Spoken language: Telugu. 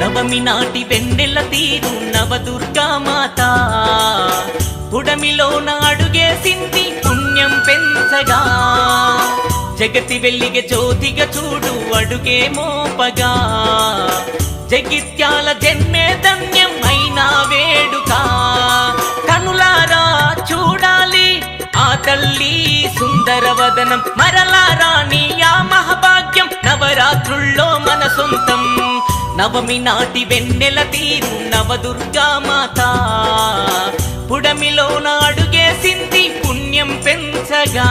నవమి నాటి వెన్నెల తీరు నవదుర్గా మాత. పుడమిలోన అడుగేసింది పుణ్యం పెంచగా. జగతి వెల్లిగ జ్యోతిగా చూడు అడుగే మోపగా. జగిత్యాల జన్మే ధన్యం అయినా వేడుక. కనులారా చూడాలి ఆ తల్లి సుందరవదనం మరలా ఆ మహాభాగ్యం నవరాత్రుల్లో మన సొంతం. నవమి నాటి వెన్నెల తీరు నవదుర్గా మాత. పుడమిలో నాడుగేసింది పుణ్యం పెంచగా.